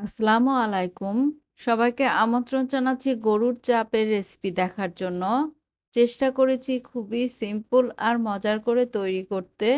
আসসালামু আলাইকুম। সবাইকে আমন্ত্রণ জানাচ্ছি গরুর চাপের রেসিপি দেখার জন্য। চেষ্টা করেছি খুবই সিম্পল আর মজার করে তৈরি করতে।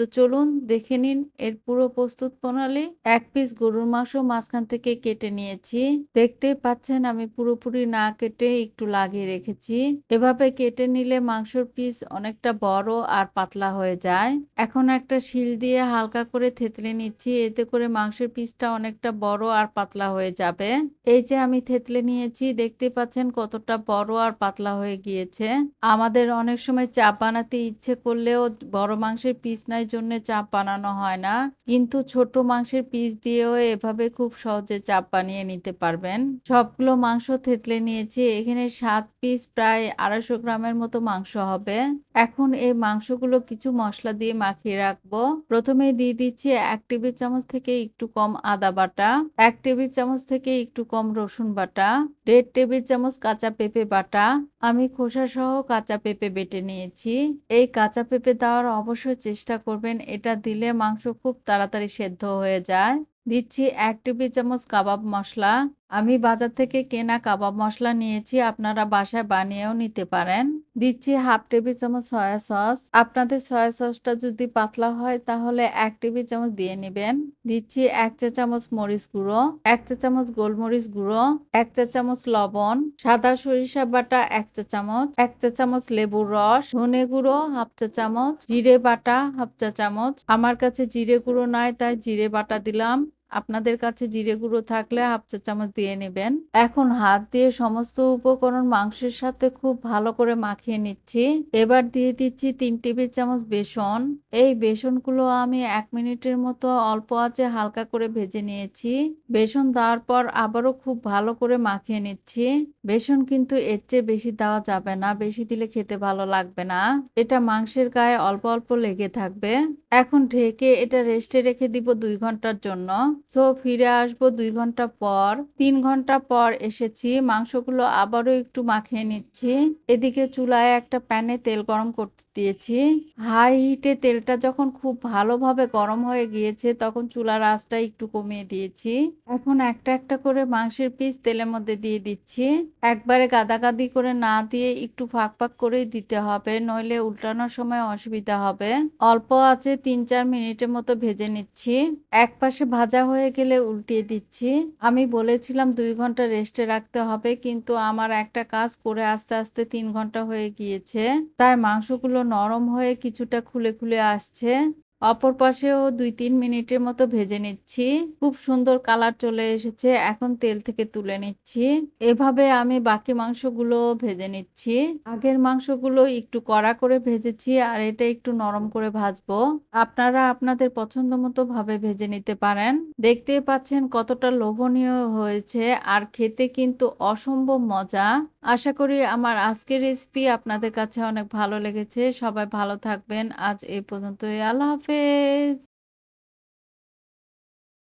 তো চলুন দেখে নিন এর পুরো প্রস্তুত প্রণালী। এক পিস গরুর মাংস মাঝখান থেকে কেটে নিয়েছি। দেখতেই পাচ্ছেন আমি পুরোপুরি না কেটে একটু লাগিয়ে রেখেছি। এভাবে কেটে নিলে মাংসর পিস অনেকটা বড় আর পাতলা হয়ে যায়। এখন একটা শিল দিয়ে হালকা করে থেতলে নিচ্ছি। এতে করে মাংসের পিসটা অনেকটা বড় আর পাতলা হয়ে যাবে। এই যে আমি থেতলে নিয়েছি, দেখতে পাচ্ছেন কতটা বড় আর পাতলা হয়ে গিয়েছে। আমাদের অনেক সময় চাপ বানাতে ইচ্ছে করলেও বড় মাংসের পিস নাই জন্য চাপ বানানো হয় না। কিন্তু ছোট মাংসের পিস দিয়েও এভাবে খুব সহজে চাপ বানিয়ে নিতে পারবেন। সবগুলো মাংস থেতলে নিয়েছি। এখানে সাত পিস প্রায় ২৫০ গ্রামের মতো মাংস হবে। এখন এই মাংসগুলো কিছু মসলা দিয়ে মাখিয়ে রাখব। প্রথমে দিয়ে দিচ্ছি ১ টেবিল চামচ থেকে একটু কম আদা বাটা, এক টেবিল চামচ থেকে একটু কম রসুন বাটা, দেড় টেবিল চামচ কাঁচা পেঁপে বাটা। আমি খোসা সহ কাঁচা পেঁপে বেটে নিয়েছি। এই কাঁচা পেঁপে দেওয়ার অবশ্যই চেষ্টা করবেন। এটা দিলে মাংস খুব তাড়াতাড়ি সেদ্ধ হয়ে যায়। দিচ্ছি এক টেবিল চামচ কাবাব মশলা আমি বাজার থেকে কেনা কাবাব মশলা নিয়েছি। আপনারা বাসায় বানিয়েও নিতে পারেন। দিচ্ছি হাফ টেবিল চামচ সয়া সস। আপনাদের সয়া সসটা যদি পাতলা হয় তাহলে এক টেবিল চামচ দিয়ে নেবেন। দিচ্ছি ১ চা চামচ মরিচ গুঁড়ো, ১ চা চামচ গোলমরিচ গুঁড়ো, ১ চা চামচ লবণ, সাদা সরিষা বাটা এক চা চামচ, এক চা চামচ লেবুর রস, ধনে গুঁড়ো হাফ চা চামচ, জিরে বাটা হাফ চা চামচ। আমার কাছে জিরে গুঁড়ো নাই তাই জিরে বাটা দিলাম। আপনাদের কাছে জিরে গুঁড়ো থাকলে হাফ চা চামচ দিয়ে নেবেন। এখন হাত দিয়ে সমস্ত উপকরণ মাংসের সাথে খুব ভালো করে মাখিয়ে নিচ্ছি। এবার দিয়ে দিচ্ছি ৩ টেবিল চামচ বেসন। এই বেসনগুলো আমি এক মিনিটের মতো অল্প আঁচে হালকা করে ভেজে নিয়েছি। বেসন দেওয়ার পর আবারও খুব ভালো করে মাখিয়ে নিচ্ছি। বেসন কিন্তু এর চেয়ে বেশি দেওয়া যাবে না। বেশি দিলে খেতে ভালো লাগবে না। এটা মাংসের গায়ে অল্প অল্প লেগে থাকবে। এখন ঢেকে এটা রেস্টে রেখে দিব দুই ঘণ্টার জন্য। সো ফিরে আসব দুই ঘণ্টা পর। তিন ঘণ্টা পর এসেছি। মাংসগুলো আবারও একটু মাখিয়ে নিচ্ছি। এদিকে চুলায় একটা প্যানে তেল গরম করতে দিয়েছি। হাই হিটে তেলটা যখন খুব ভালোভাবে গরম হয়ে গিয়েছে, তখন চুলার আঁচটা একটু কমিয়ে দিয়েছি। এখন একটা একটা করে মাংসের পিস তেলের মধ্যে দিয়ে দিচ্ছি। একবারে গাদাগাদি করে না দিয়ে একটু ফাঁক ফাঁক করেই দিতে হবে, নইলে উল্টানোর সময় অসুবিধা হবে। অল্প আছে তিন চার মিনিটের মতো ভেজে নিচ্ছি। এক পাশে ভাজা হয়ে গেলে উল্টিয়ে দিচ্ছি। আমি বলেছিলাম দুই ঘণ্টা রেস্টে রাখতে হবে, কিন্তু আমার একটা কাজ করে আস্তে আস্তে তিন ঘণ্টা হয়ে গিয়েছে। তাই মাংসগুলো নরম হয়ে কিছুটা খুলে খুলে আসছে। অপর পাশেও ২-৩ মিনিটের মতো ভেজে নিচ্ছি। খুব সুন্দর কালার চলে এসেছে। এখন তেল থেকে তুলে নিচ্ছি। এভাবে আমি বাকি মাংসগুলো ভেজে নিচ্ছি। আগের মাংসগুলো একটু কড়া করে ভেজেছি আর এটা একটু নরম করে ভাজবো। আপনারা আপনাদের পছন্দ মতো ভাবে ভেজে নিতে পারেন। দেখতেই পাচ্ছেন কতটা লোভনীয় হয়েছে আর খেতে কিন্তু অসম্ভব মজা। আশা করি আমার আজকের রেসিপি আপনাদের কাছে অনেক ভালো লেগেছে। সবাই ভালো থাকবেন। আজ এই পর্যন্তই। আল্লাহ হাফেজ।